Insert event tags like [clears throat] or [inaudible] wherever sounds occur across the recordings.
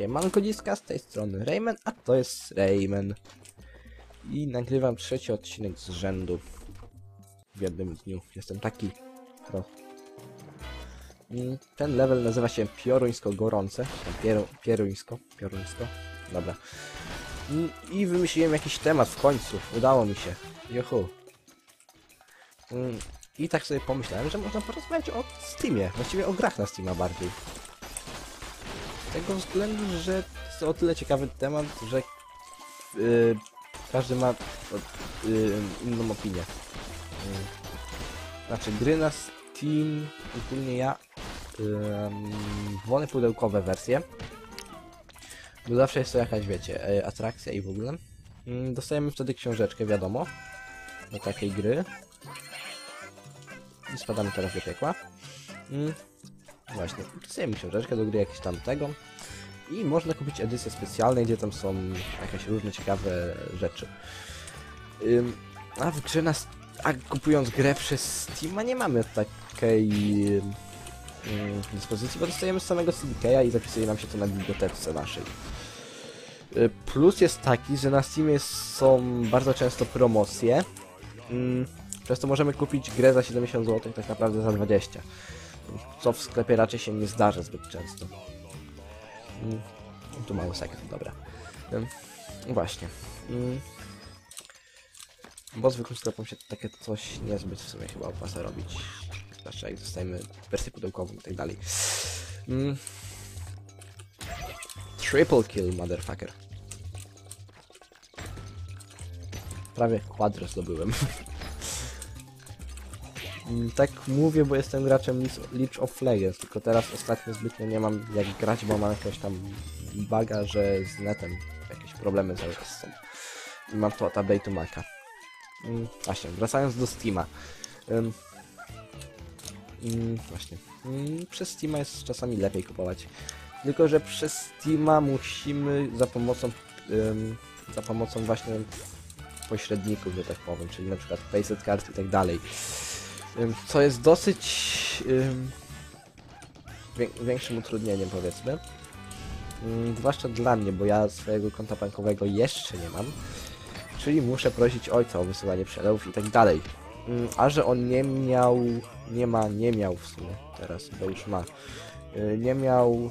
Siemanko dziska, z tej strony Rayman, a to jest Rayman. I nagrywam trzeci odcinek z rzędu. W jednym dniu. Jestem taki pro. Ten level nazywa się Pioruńsko Gorące. Tam Piero, pieruńsko, Pioruńsko. Dobra. I, I wymyśliłem jakiś temat w końcu. Udało mi się. Juhu. Mm, I tak sobie pomyślałem, że można porozmawiać o Steamie. Właściwie o grach na Steama bardziej. Z tego względu, że jest to o tyle ciekawy temat, że yy, każdy ma yy, inną opinię. Yy. Znaczy, gry na Steam, ogólnie ja yy, wolę pudełkowe wersje, bo zawsze jest to jakaś, wiecie, yy, atrakcja i w ogóle. Yy, dostajemy wtedy książeczkę, wiadomo, do takiej gry. I spadamy teraz do piekła. Yy. Właśnie, dostajemy książeczkę do gry jakieś tam tego i można kupić edycje specjalne, gdzie tam są jakieś różne ciekawe rzeczy. Ym, a w grze nas, a kupując grę przez Steama nie mamy takiej ym, dyspozycji, bo dostajemy z samego CDK'a i zapisuje nam się to na bibliotece naszej. Y, Plus jest taki, że na Steamie są bardzo często promocje, ym, przez to możemy kupić grę za 70 zł, tak naprawdę za 20 co w sklepie raczej się nie zdarza zbyt często. Mm, tu mały sekret, dobra. Ym, właśnie. Mm. Bo zwykłym sklepom się takie coś niezbyt w sumie chyba opłaca robić. Zwłaszcza jak dostajemy wersję pudełkową i tak dalej. Mm. Triple kill, motherfucker. Prawie kwadro zdobyłem. [laughs] Mm, Tak mówię, bo jestem graczem League of Legends, tylko teraz ostatnio zbytnio nie mam jak grać, bo mam jakiegoś tam baga, że z netem jakieś problemy czas są. I mam to update'u Maca. Mm, Właśnie, wracając do Steama. Mm, właśnie. Przez Steama jest czasami lepiej kupować. Tylko, że przez Steama musimy za pomocą za pomocą właśnie pośredników, że tak powiem, czyli na przykład Payset Card i tak dalej. Co jest dosyć ym, wię- większym utrudnieniem powiedzmy. Zwłaszcza dla mnie, bo ja swojego konta bankowego jeszcze nie mam. Czyli muszę prosić ojca o wysyłanie przelewów i tak dalej. A że on nie miał, nie ma, nie miał w sumie teraz, bo już ma, y, nie miał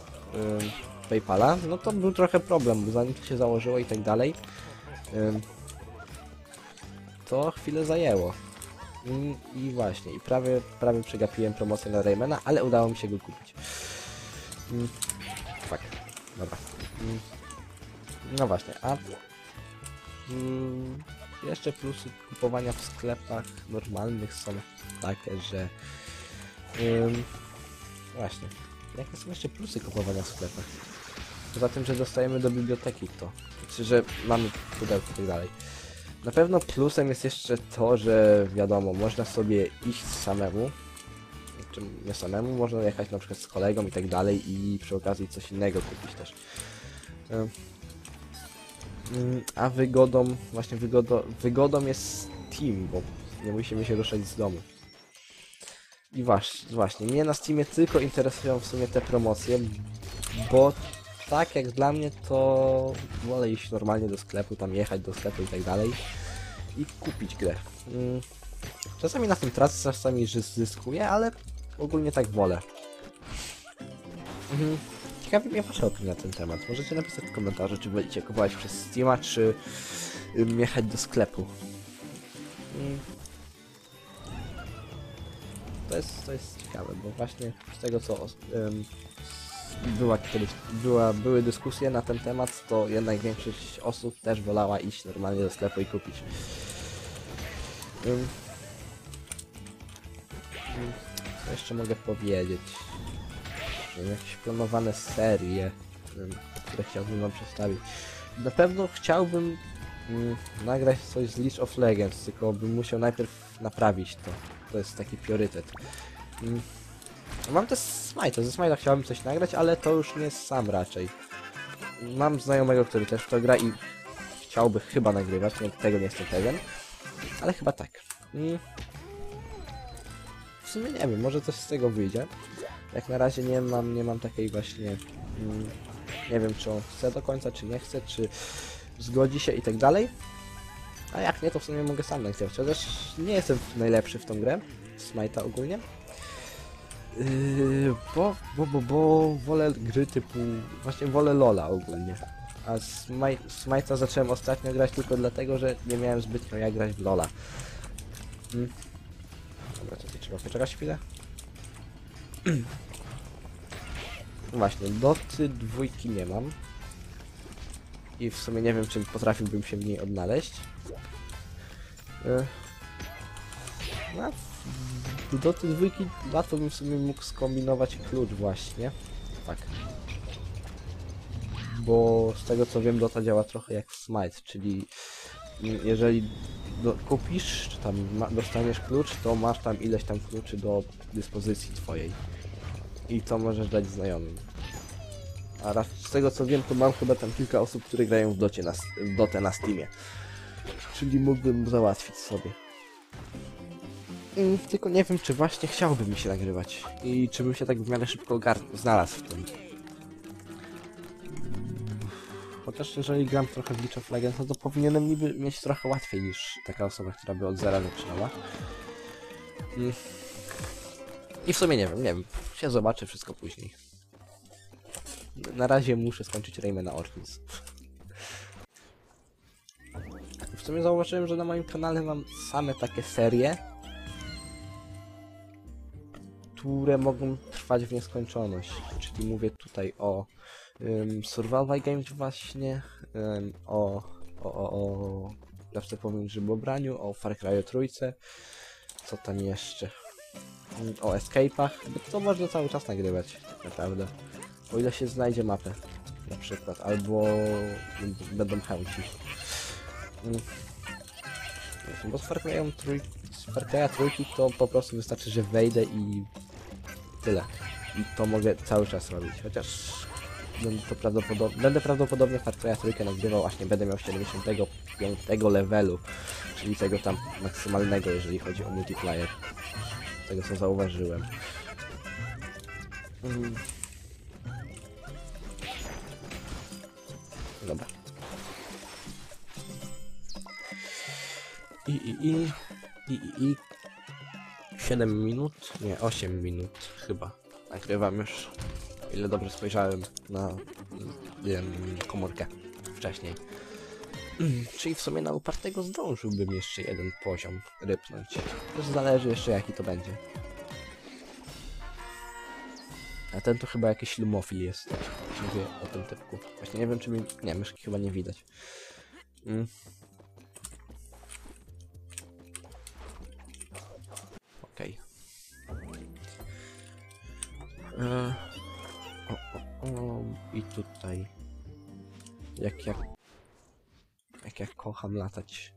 Paypala, no to był trochę problem, bo zanim to się założyło i tak dalej, to chwilę zajęło. I, I właśnie, i prawie, prawie przegapiłem promocję na Raymana, ale udało mi się go kupić. Mm, fuck, dobra. Mm, no właśnie, a mm, jeszcze plusy kupowania w sklepach normalnych są takie, że ym, właśnie, jakie są jeszcze plusy kupowania w sklepach? Poza tym, że dostajemy do biblioteki to, czy że mamy pudełko i tak dalej. Na pewno plusem jest jeszcze to, że wiadomo, można sobie iść samemu, czy nie samemu, można jechać na przykład z kolegą i tak dalej i przy okazji coś innego kupić też. Ym, mm, A wygodą, właśnie wygodą, wygodą jest Steam, bo nie musimy się ruszać z domu. I wasz, właśnie, mnie na Steamie tylko interesują w sumie te promocje, bo tak jak dla mnie to wolę iść normalnie do sklepu, tam jechać do sklepu i tak dalej i kupić grę. Mm, Czasami na tym tracę, czasami zyskuję, ale ogólnie tak wolę. Mhm. Ciekawi mnie wasza opinia na ten temat. Możecie napisać w komentarzu, czy wolicie kupować przez Steama, czy jechać do sklepu. Mm. To jest, to jest ciekawe, bo właśnie z tego co była kiedyś, była, były dyskusje na ten temat, to jednak większość osób też wolała iść normalnie do sklepu i kupić. Co jeszcze mogę powiedzieć? Jakieś planowane serie, które chciałbym wam przedstawić. Na pewno chciałbym ym, nagrać coś z League of Legends, tylko bym musiał najpierw naprawić to. To jest taki priorytet. Mam też Smite, ze Smite'a chciałbym coś nagrać, ale to już nie sam raczej. Mam znajomego, który też to gra i chciałby chyba nagrywać, nie, tego nie jestem pewien. Ale chyba tak. I... W sumie nie wiem, może coś z tego wyjdzie. Jak na razie nie mam, nie mam takiej właśnie mm, Nie wiem, czy on chce do końca, czy nie chce, czy zgodzi się i tak dalej. A jak nie, to w sumie mogę sam nagrywać. Chociaż nie jestem najlepszy w tą grę. Smite'a ogólnie. Yy, bo, bo, bo, bo wolę gry typu... Właśnie wolę Lola ogólnie. A Smite- Smite'a zacząłem ostatnio grać tylko dlatego, że nie miałem zbytnio jak grać w Lola. Mm. Dobra, to trzeba poczekać chwilę. [clears throat] Właśnie, doty dwójki nie mam. I w sumie nie wiem, czy potrafiłbym się w niej odnaleźć. E, No, w doty dwójki łatwo bym sobie mógł skombinować klucz właśnie. Tak. Bo z tego co wiem, Dota działa trochę jak w Smite, czyli jeżeli do, kupisz, czy tam dostaniesz klucz, to masz tam ileś tam kluczy do dyspozycji twojej. I to możesz dać znajomym. A raz z tego co wiem, to mam chyba tam kilka osób, które grają w, docie na, w Dotę na Steamie. Czyli mógłbym załatwić sobie. Mm, Tylko nie wiem, czy właśnie chciałby mi się nagrywać. I czy bym się tak w miarę szybko znalazł w tym. Chociaż jeżeli gram trochę w League of Legends, no to powinienem niby mieć trochę łatwiej niż taka osoba, która by od zera zaczynała. I w sumie nie wiem, nie wiem. Się zobaczy wszystko później. Na razie muszę skończyć Raymana Ortiz. W sumie zauważyłem, że na moim kanale mam same takie serie, które mogą trwać w nieskończoność. Czyli mówię tutaj o um, Survival Games właśnie, ym, o, o, o, o zawsze powiem grzybobraniu, o Far Cry trójce, co tam jeszcze, Ym, o Escape'ach, to można cały czas nagrywać, tak naprawdę. O ile się znajdzie mapę, na przykład, albo będą chęci. Mm. Bo z Far Cry'a trójki to po prostu wystarczy, że wejdę i tyle. I to mogę cały czas robić, chociaż będę, to prawdopodobnie, będę prawdopodobnie Far trójkę nagrywał, aż nie będę miał 75 levelu, czyli tego tam maksymalnego, jeżeli chodzi o multiplayer. Z tego co zauważyłem. Mm. Dobra. I, i, i, i, i, i 7 minut? Nie, 8 minut chyba. Nagrywam już. Ile dobrze spojrzałem na wiem, komórkę wcześniej. [clears throat] Czyli w sumie na upartego zdążyłbym jeszcze jeden poziom rypnąć. Też zależy jeszcze jaki to będzie. A ten to chyba jakiś lumofil jest. Mówię o tym typku. Właśnie nie wiem czy mi... Nie, myszki chyba nie widać. Mm. Okej. E, o, o, o, I tutaj. Jak ja... Jak ja kocham latać.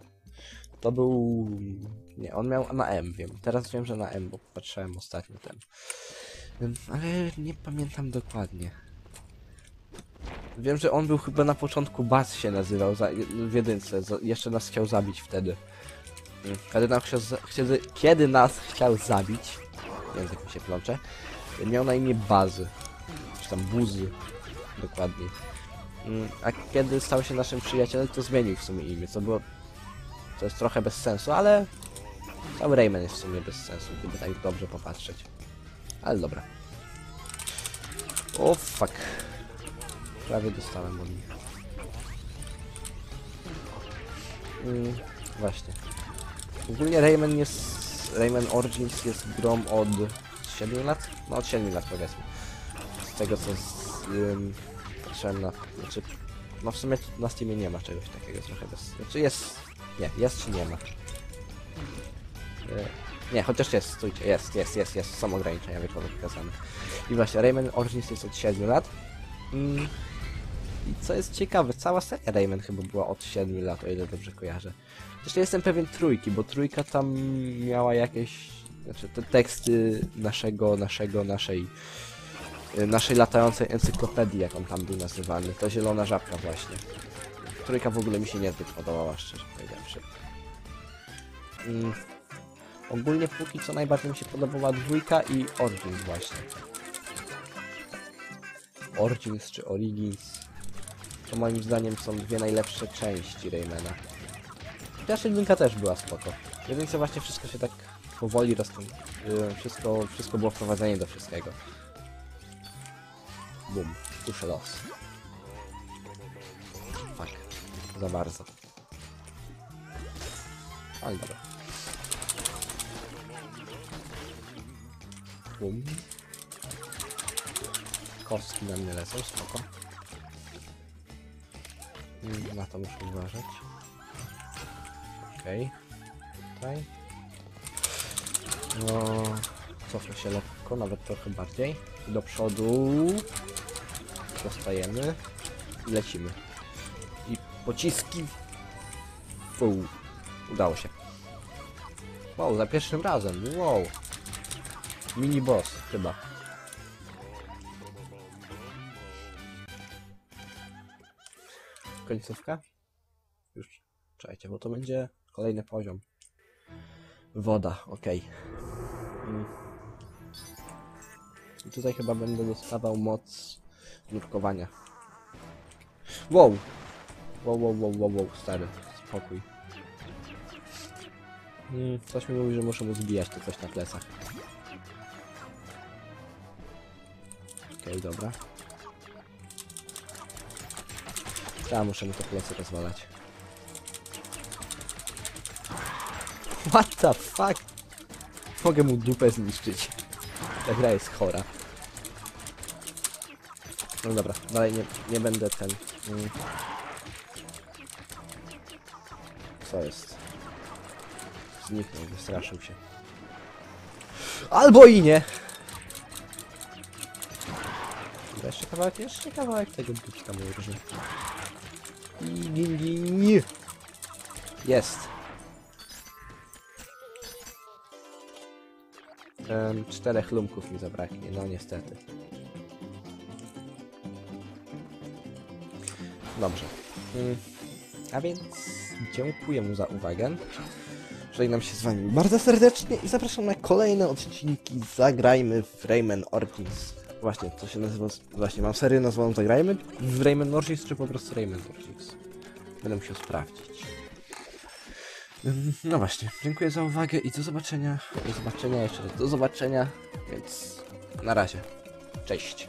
To był... Nie, on miał na M, wiem. Teraz wiem, że na M, bo patrzyłem ostatnio ten. Ale nie pamiętam dokładnie. Wiem, że on był chyba na początku Bas się nazywał za, w jedynce. Za, jeszcze nas chciał zabić wtedy. Mm, Kiedy, nam chciał, kiedy, kiedy nas chciał zabić, język mi się plącze, miał na imię Bazy, czy tam Buzy, dokładniej. Mm, A kiedy stał się naszym przyjacielem, to zmienił w sumie imię, co było, to jest trochę bez sensu, ale cały Rayman jest w sumie bez sensu, gdyby tak dobrze popatrzeć. Ale dobra. O fuck. Prawie dostałem od nich. Mm, właśnie. Ogólnie Rayman jest... Rayman Origins jest grą od 7 lat? No od 7 lat powiedzmy. Z tego co z... Ym, patrzyłem na... Znaczy... No w sumie na Steamie nie ma czegoś takiego trochę bez... Znaczy jest... Nie, jest czy nie ma? E, nie, chociaż jest, stójcie, jest, jest, jest, jest, są ograniczenia wiekowe pokazane. I właśnie, Rayman Origins jest od 7 lat. Mm. I co jest ciekawe, cała seria Rayman chyba była od 7 lat, o ile dobrze kojarzę. Zresztą jestem pewien trójki, bo trójka tam miała jakieś... Znaczy, te teksty naszego, naszego, naszej... Naszej latającej encyklopedii, jak on tam był nazywany. To zielona żabka właśnie. Trójka w ogóle mi się niezbyt podobała, szczerze powiedziawszy. Mm. Ogólnie póki co najbardziej mi się podobała dwójka i Origins właśnie. Origins czy Origins. To moim zdaniem są dwie najlepsze części Raymana. Chociaż jedynka też była spoko. Jedynce właśnie wszystko się tak powoli rozkrą... y, Wszystko, wszystko było wprowadzenie do wszystkiego. Bum. Duszę los. Fuck. Za bardzo. Ale dobra. Bum. Kostki na mnie lecą, spoko. Mm, Na to muszę uważać. Okej. Tutaj. No, cofnę się lekko, nawet trochę bardziej. Do przodu. Dostajemy. I lecimy. I pociski. Fu. Udało się. Wow, za pierwszym razem. Wow. Mini boss, chyba. Końcówka? Już. Czekajcie, bo to będzie kolejny poziom. Woda, okej. Mm. I tutaj chyba będę dostawał moc nurkowania. Wow! Wow, wow, wow, wow, wow, stary, spokój. Mm, coś mi mówi, że muszę mu zbijać to coś na plecach. Okej, dobra. Ja muszę mu te plecy rozwalać. What the fuck? Mogę mu dupę zniszczyć. Ta gra jest chora. No dobra, dalej nie, nie będę ten... Mm. Co jest? Zniknął, wystraszył się. Albo i nie! Jeszcze kawałek, jeszcze kawałek tego dupka mu różny. Jest. Em, czterech lumków mi zabraknie, no niestety. Dobrze. Mm, A więc dziękuję mu za uwagę. Żegnam się z wami bardzo serdecznie i zapraszam na kolejne odcinki Zagrajmy w Rayman Origins. Właśnie, to się nazywa... Właśnie, mam serię nazwaną Zagrajmy w Rayman Origins, czy po prostu Rayman Origins? Będę musiał sprawdzić. No właśnie, dziękuję za uwagę i do zobaczenia. Do zobaczenia jeszcze raz, do zobaczenia, więc na razie. Cześć.